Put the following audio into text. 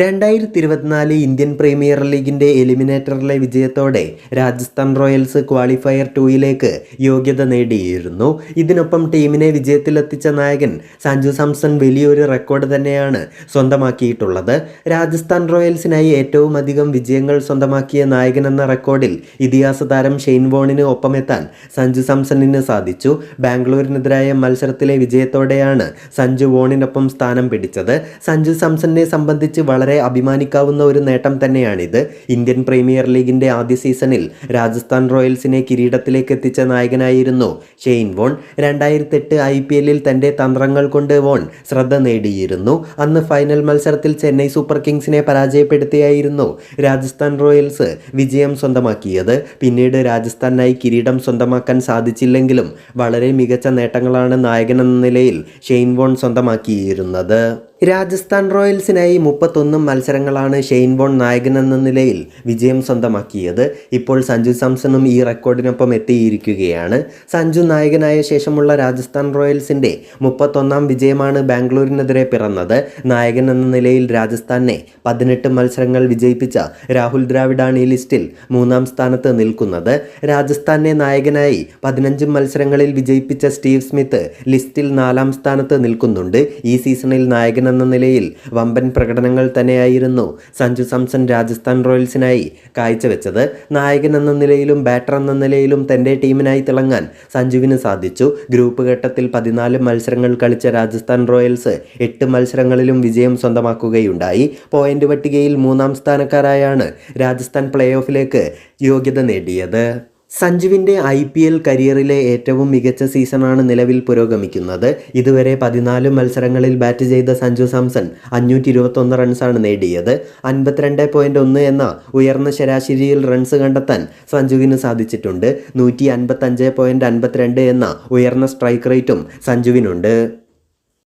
രണ്ടായിരത്തി ഇരുപത്തിനാല് Indian premier ലീഗിന്റെ എലിമിനേറ്ററിലെ വിജയത്തോടെ രാജസ്ഥാൻ റോയൽസ് ക്വാളിഫയർ ടൂയിലേക്ക് യോഗ്യത നേടിയിരുന്നു. ഇതിനൊപ്പം ടീമിനെ വിജയത്തിലെത്തിച്ച നായകൻ സഞ്ജു സാംസൺ വലിയൊരു റെക്കോർഡ് തന്നെയാണ് സ്വന്തമാക്കിയിട്ടുള്ളത്. രാജസ്ഥാൻ റോയൽസിനായി ഏറ്റവും അധികം വിജയങ്ങൾ സ്വന്തമാക്കിയ നായകൻ എന്ന റെക്കോർഡിൽ ഇതിഹാസ താരം ഷെയ്ൻ വോണിന് ഒപ്പമെത്താൻ സഞ്ജു സാംസണിന് സാധിച്ചു. ബാംഗ്ലൂരിനെതിരായ മത്സരത്തിലെ വിജയത്തോടെയാണ് സഞ്ജു വോണിനൊപ്പം സ്ഥാനം പിടിച്ചത്. സഞ്ജു സാംസണിനെ സംബന്ധിച്ച് വളരെ അഭിമാനിക്കാവുന്ന ഒരു നേട്ടം തന്നെയാണിത്. ഇന്ത്യൻ പ്രീമിയർ ലീഗിന്റെ ആദ്യ സീസണിൽ രാജസ്ഥാൻ റോയൽസിനെ കിരീടത്തിലേക്ക് എത്തിച്ച നായകനായിരുന്നു ഷെയ്ൻ വോൺ. രണ്ടായിരത്തി എട്ട് ഐ പി എല്ലിൽ തന്റെ തന്ത്രങ്ങൾ കൊണ്ട് വോൺ ശ്രദ്ധ നേടിയിരുന്നു. അന്ന് ഫൈനൽ മത്സരത്തിൽ ചെന്നൈ സൂപ്പർ കിങ്സിനെ പരാജയപ്പെടുത്തിയായിരുന്നു രാജസ്ഥാൻ റോയൽസ് വിജയം സ്വന്തമാക്കിയത്. പിന്നീട് രാജസ്ഥാനായി കിരീടം സ്വന്തമാക്കാൻ സാധിച്ചില്ലെങ്കിലും വളരെ മികച്ച നേട്ടങ്ങളാണ് നായകൻ എന്ന നിലയിൽ ഷെയ്ൻ വോൺ സ്വന്തമാക്കിയിരുന്നത്. രാജസ്ഥാൻ റോയൽസിനായി മുപ്പത്തൊന്ന് മത്സരങ്ങളാണ് ഷെയ്ൻ ബോൺ നായകൻ എന്ന നിലയിൽ വിജയം സ്വന്തമാക്കിയത്. ഇപ്പോൾ സഞ്ജു സാംസണും ഈ റെക്കോർഡിനൊപ്പം എത്തിയിരിക്കുകയാണ്. സഞ്ജു നായകനായ ശേഷമുള്ള രാജസ്ഥാൻ റോയൽസിന്റെ മുപ്പത്തൊന്നാം വിജയമാണ് ബാംഗ്ലൂരിനെതിരെ പിറന്നത്. നായകൻ എന്ന നിലയിൽ രാജസ്ഥാനെ പതിനെട്ട് മത്സരങ്ങൾ വിജയിപ്പിച്ച രാഹുൽ ദ്രാവിഡാണ് ഈ ലിസ്റ്റിൽ മൂന്നാം സ്ഥാനത്ത് നിൽക്കുന്നത്. രാജസ്ഥാനെ നായകനായി പതിനഞ്ച് മത്സരങ്ങളിൽ വിജയിപ്പിച്ച സ്റ്റീവ് സ്മിത്ത് ലിസ്റ്റിൽ നാലാം സ്ഥാനത്ത് നിൽക്കുന്നുണ്ട്. ഈ സീസണിൽ നായകൻ എന്ന നിലയിൽ വമ്പൻ പ്രകടനങ്ങൾ തന്നെയായിരുന്നു സഞ്ജു സാംസൺ രാജസ്ഥാൻ റോയൽസിനായി കാഴ്ചവെച്ചത്. നായകൻ എന്ന നിലയിലും ബാറ്റർ എന്ന നിലയിലും തന്റെ ടീമിനായി തിളങ്ങാൻ സഞ്ജുവിന് സാധിച്ചു. ഗ്രൂപ്പ് ഘട്ടത്തിൽ പതിനാല് മത്സരങ്ങൾ കളിച്ച രാജസ്ഥാൻ റോയൽസ് എട്ട് മത്സരങ്ങളിലും വിജയം സ്വന്തമാക്കുകയുണ്ടായി. പോയിന്റ് പട്ടികയിൽ മൂന്നാം സ്ഥാനക്കാരായാണ് രാജസ്ഥാൻ പ്ലേ ഓഫിലേക്ക് യോഗ്യത നേടിയത്. സഞ്ജുവിന്റെ ഐ പി എൽ കരിയറിലെ ഏറ്റവും മികച്ച സീസണാണ് നിലവിൽ പുരോഗമിക്കുന്നത്. ഇതുവരെ പതിനാല് മത്സരങ്ങളിൽ ബാറ്റ് ചെയ്ത സഞ്ജു സാംസൺ അഞ്ഞൂറ്റി ഇരുപത്തൊന്ന് റൺസാണ് നേടിയത്. അൻപത്തിരണ്ട് പോയിന്റ് ഒന്ന് എന്ന ഉയർന്ന ശരാശരിയിൽ റൺസ് കണ്ടെത്താൻ സഞ്ജുവിന് സാധിച്ചിട്ടുണ്ട്. നൂറ്റി അൻപത്തഞ്ച് പോയിന്റ് അൻപത്തിരണ്ട് എന്ന ഉയർന്ന സ്ട്രൈക്ക് റേറ്റും സഞ്ജുവിനുണ്ട്.